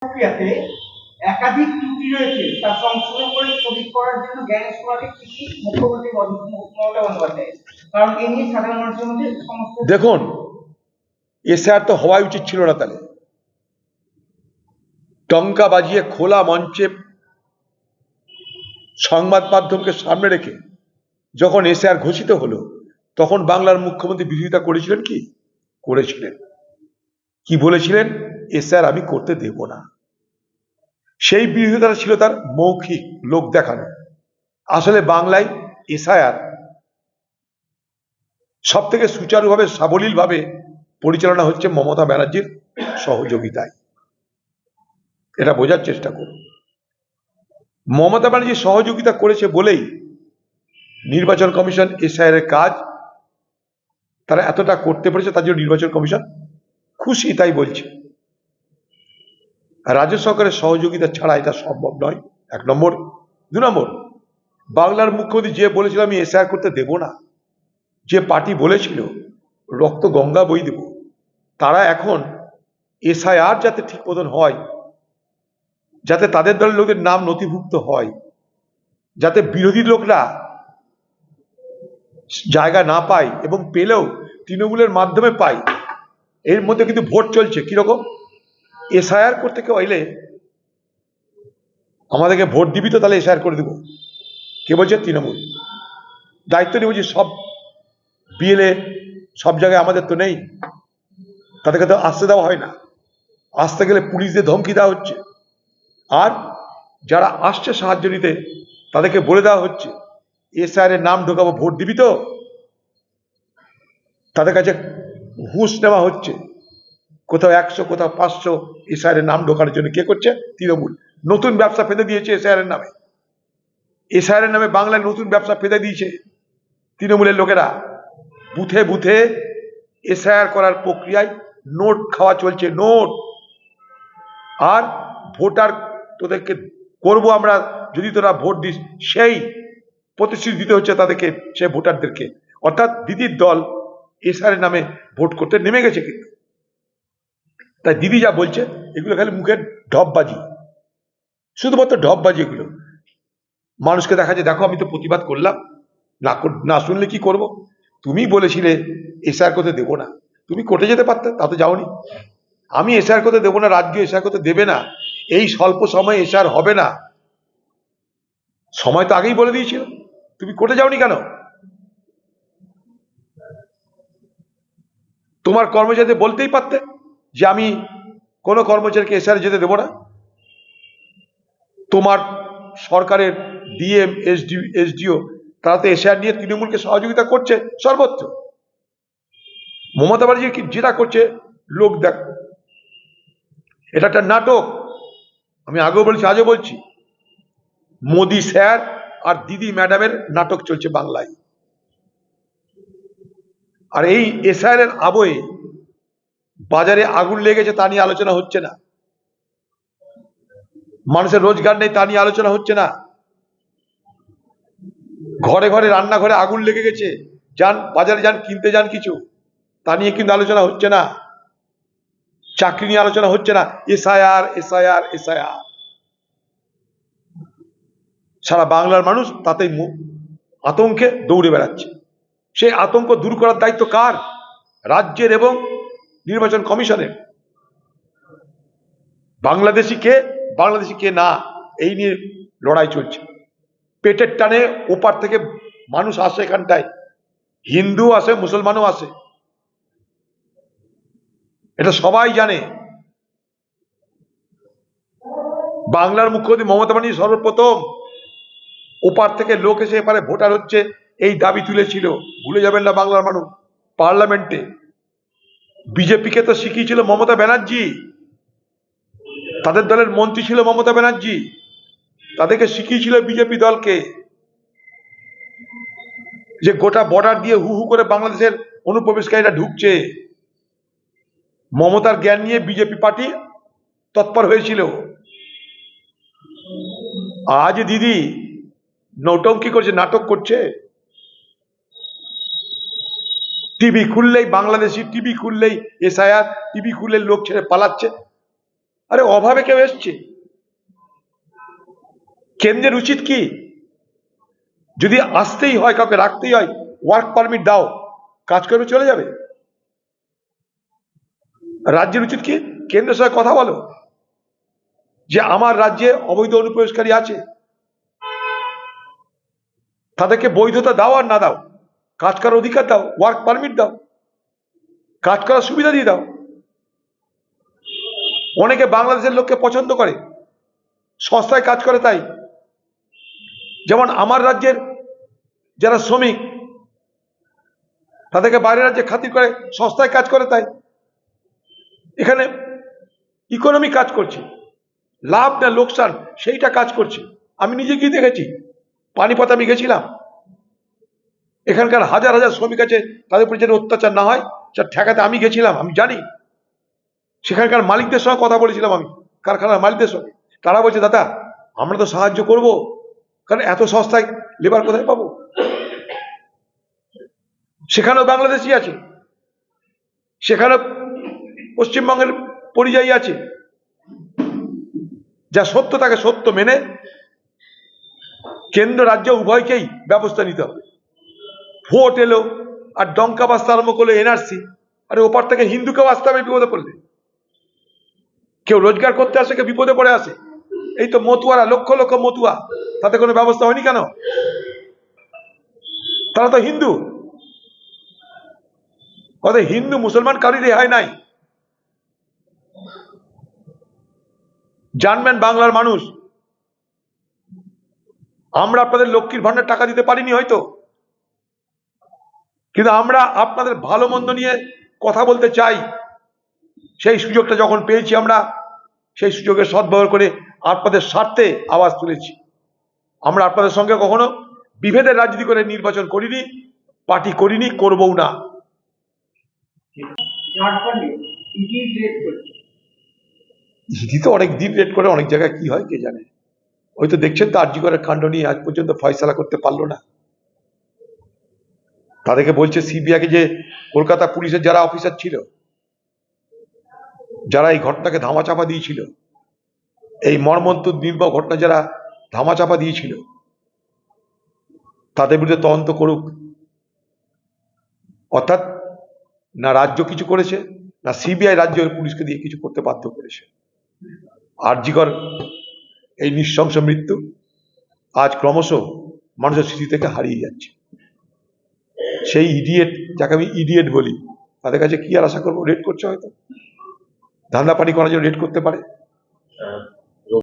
প্রক্রিয়াতে একাধিক ত্রুটি রয়েছে তা সংশোধন করে স্থগিত করার জন্য জ্ঞানেশ কুমারকে চিঠি মুখ্যমন্ত্রী মম- মমতা বন্দ্যোপাধ্যায়? কারণ এ নিয়ে সাধারণ মানুষের মধ্যে সমস্ত দেখুন, এসআর তো হওয়াই উচিত ছিল না তাহলে। টঙ্কা বাজিয়ে খোলা মঞ্চে সংবাদ মাধ্যমকে সামনে রেখে যখন এসআর ঘোষিত হলো, তখন বাংলার মুখ্যমন্ত্রী বিরোধিতা করেছিলেন কি? করেছিলেন। কি বলেছিলেন? এসআর আমি করতে দেব না। সেই বিরোধিতা ছিল তার মৌখিক লোক দেখানো। আসলে বাংলায় এসআইআর সব থেকে সুচারুভাবে, সাবলীলভাবে পরিচালনা হচ্ছে মমতা ব্যানার্জির সহযোগিতায়। এটা বোঝার চেষ্টা করুন। মমতা ব্যানার্জি সহযোগিতা করেছে বলেই নির্বাচন কমিশন এসআইআর এর কাজ তারা এতটা করতে পেরেছে, তার জন্য নির্বাচন কমিশন খুশি, তাই বলছে। রাজ্য সরকারের সহযোগিতা ছাড়া এটা সম্ভব নয়। এক নম্বর। দু নম্বর, বাংলার মুখ্যমন্ত্রী যে বলেছিল আমি এসআইআর করতে দেব না, যে পার্টি বলেছিল, রক্ত গঙ্গা বই দেব, তারা এখন এসআইআর যাতে ঠিক মতন হয়, যাতে তাদের দলের লোকের নাম নথিভুক্ত হয়, যাতে বিরোধী লোকরা জায়গা না পায় এবং পেলেও তৃণমূলের মাধ্যমে পায়, এর মধ্যে কিন্তু ভোট চলছে। কীরকম? এসআইআর করতে কেউ এলে আমাদেরকে ভোট দিবি তো, তাহলে এসআইআর করে দেবো। কে বলছে? তৃণমূল। দায়িত্ব নিয়ে বলছি, সব বিএলএ, সব জায়গায় আমাদের তো নেই। তাদেরকে তো আসতে দেওয়া হয় না। আসতে গেলে পুলিশদের ধমকি দেওয়া হচ্ছে। আর যারা আসছে সাহায্য নিতে, তাদেরকে বলে দেওয়া হচ্ছে এসআর এর নাম ঢোকাবো, ভোট দিবি তো? তাদের কাছে ঘুষ নেওয়া হচ্ছে। কোথাও একশো, কোথাও পাঁচশো এসআর এর নাম ঢোকানোর জন্য কে করছে? তৃণমূল। নতুন ব্যবসা ফেলে দিয়েছে এসআর এর নামে। এসআর এর নামে বাংলায় নতুন ব্যবসা ফেলে দিয়েছে তৃণমূলের লোকেরা। বুথে বুথে এসআইআর করার প্রক্রিয়ায় নোট খাওয়া চলছে, নোট। আর ভোটার তোদেরকে করব আমরা, যদি তোরা ভোট দিস, সেই প্রতিশ্রুতি দিতে হচ্ছে তাদেরকে সে ভোটারদেরকে। অর্থাৎ দিদির দল এসআর এর নামে ভোট করতে নেমে গেছে কিন্তু। তাই দিদি যা বলছে, এগুলো খালি মুখের ঢপবাজি। শুধুমাত্র ঢপবাজি এগুলো। মানুষকে দেখা যায়, দেখো আমি তো প্রতিবাদ করলাম। না না শুনলে কি করব? তুমি বলেছিলে এসআর করতে দেবো না। তুমি কোর্টে যেতে পারতে, তা তো যাওনি। আমি এসআর করতে দেবো না, রাজ্য এসআর করতে দেবে না। এই স্বল্প সময়ে এসআর হবে না। সময় তো আগেই বলে দিয়েছিল। তুমি কোর্টে যাওনি কেন? তোমার কর্মচারীদের বলতেই পারতে। যে আমি কোনো কর্মচারীকে এসআর যেতে দেবো না। তোমার সরকারের ডিএম, এসডি, এসডিও তারা তো এসআর নিয়ে তৃণমূলকে সহযোগিতা করছে সর্বত্র। মমতা ব্যানার্জি যেটা করছে, লোক দেখ। এটা একটা নাটক। আমি আগেও বলছি, আজও বলছি। মোদি স্যার আর দিদি ম্যাডামের নাটক চলছে বাংলায়। আর এই এসআর এর আবহে বাজারে আগুন লেগেছে তা নিয়ে আলোচনা হচ্ছে না। মানুষের রোজগার নেই তা নিয়ে আলোচনা হচ্ছে না। ঘরে ঘরে রান্নাঘরে আগুন লেগে গেছে। যান, বাজারে যান, কিনতে যান কিছু। তা নিয়ে কিন্তু আলোচনা হচ্ছে না। চাকরি নিয়ে আলোচনা হচ্ছে না। SIR SIR SIR. সারা বাংলার মানুষ তাতেই আতঙ্কে দৌড়ে বেড়াচ্ছে। সেই আতঙ্ক দূর করার দায়িত্ব কার? রাজ্যের এবং নির্বাচন কমিশনের বাংলাদেশি কে বাংলাদেশি কে না, এই নিয়ে লড়াই চলছে। পেটের টানে ওপার থেকে মানুষ আসে এখানটায়। হিন্দু আসে, মুসলমানও আসে। এটা সবাই জানে। বাংলার মুখ্যমন্ত্রী মমতা ব্যানার্জি সর্বপ্রথম ওপার থেকে লোক এসে এপারে ভোটার হচ্ছে, এই দাবি তুলেছিল। ভুলে যাবেন না বাংলার মানুষ। পার্লামেন্টে। বিজেপিকে তো শিখিয়েছিল মমতা ব্যানার্জি। তাদের দলের মন্ত্রী ছিল মমতা ব্যানার্জি। তাদেরকে শিখিয়েছিল বিজেপি দলকে যে গোটা বর্ডার দিয়ে হু হু করে বাংলাদেশের অনুপ্রবেশকারীরা ঢুকছে। মমতার জ্ঞান নিয়ে বিজেপি পার্টি তৎপর হয়েছিল। আজ দিদি নৌটঙ্কি করছে, নাটক করছে। টিভি খুললেই, বাংলাদেশি টিভি খুললেই এসআইআর, টিভি খুললে লোক ছেড়ে পালাচ্ছে। আরে অভাবে কেউ এসছে? কেন্দ্রের উচিত কি? যদি আসতেই হয়, কাউকে রাখতেই হয় ওয়ার্ক পারমিট দাও, কাজ করবে, চলে যাবে। রাজ্যের উচিত কি? কেন্দ্রের সঙ্গে কথা বলো। যে আমার রাজ্যে অবৈধ অনুপ্রবেশকারী আছে। তাদেরকে বৈধতা দাও আর না দাও। কাজ করার অধিকার দাও ওয়ার্ক পারমিট দাও, কাজ করার সুবিধা দিয়ে দাও। অনেকে বাংলাদেশের লোককে পছন্দ করে, সস্তায় কাজ করে তাই। যেমন আমার রাজ্যের যারা শ্রমিক, তাদেরকে বাইরের রাজ্যে খাতির করে সস্তায় কাজ করে তাই। এখানে ইকোনমি কাজ করছে, লাভ না লোকসান, সেইটা কাজ করছে। আমি নিজে গিয়ে দেখেছি, পানিপথ আমি গেছিলাম এখানকার হাজার হাজার শ্রমিক আছে, তাদের উপর যেন অত্যাচার না হয় সেটা ঠেকাতে আমি গেছিলাম, আমি জানি। সেখানকার মালিকদের সঙ্গে কথা বলেছিলাম আমি, কারখানার মালিকদের সঙ্গে। তারা বলছে, দাদা, আমরা তো সাহায্য করব, কারণ এত সস্তায় লেবার কোথায় পাবো? সেখানেও বাংলাদেশি আছে সেখানে পশ্চিমবঙ্গের পরিযায়ী আছে। যা সত্য তাকে সত্য মেনে, কেন্দ্র, রাজ্য উভয়কেই ব্যবস্থা নিতে হবে। ভোট এলো, আর ডঙ্কা বাস্তা আরম্ভ করল এনআরসি আরে ওপার থেকে হিন্দুকেও আসতে হবে, বিপদে পড়লে। কেউ রোজগার করতে আসে, কেউ বিপদে পড়ে আসে। এই তো মতুয়ারা, লক্ষ লক্ষ মতুয়া। তাতে কোনো ব্যবস্থা হয়নি কেন? তারা তো হিন্দু। কথা হিন্দু মুসলমান কারোর রেহাই নাই। জানবেন বাংলার মানুষ। আমরা আপনাদের লক্ষ্মীর ভান্ডার টাকা দিতে পারিনি হয়তো। কিন্তু আমরা আপনাদের ভালো মন্দ নিয়ে কথা বলতে চাই। সেই সুযোগটা যখন পেয়েছি আমরা সেই সুযোগের সদ্ব্যবহার করে আপনাদের স্বার্থে আওয়াজ তুলেছি। আমরা আপনাদের সঙ্গে কখনো বিভেদের রাজনীতি করে নির্বাচন করিনি পার্টি করিনি করবও না। ইডি তো অনেক দিন রেট করে অনেক জায়গায় কি হয় কে জানে। ওই তো দেখছেন তো আর্জি করার কাণ্ড নিয়ে আজ পর্যন্ত ফয়সালা করতে পারল না। তাদেরকে বলছে সিবিআইকে যে কলকাতা পুলিশের যারা অফিসার ছিল, যারা এই ঘটনাকে ধামাচাপা দিয়েছিল, এই মর্মন্ত নির্মম ঘটনা যারা ধামাচাপা দিয়েছিল, তাদের বিরুদ্ধে তদন্ত করুক। অর্থাৎ না রাজ্য কিছু করেছে, না সিবিআই রাজ্য পুলিশকে দিয়ে কিছু করতে বাধ্য করেছে। আরজিকর এই নৃশংস মৃত্যু আজ ক্রমশ মানুষের স্মৃতি থেকে হারিয়ে যাচ্ছে। সেই ইডিয়েট যাকে আমি ইডিয়েট বলি, তাদের কাছে কি আর আশা করব? রেড করছে হয়তো। ধান্দা পানি করার জন্য রেড করতে পারে।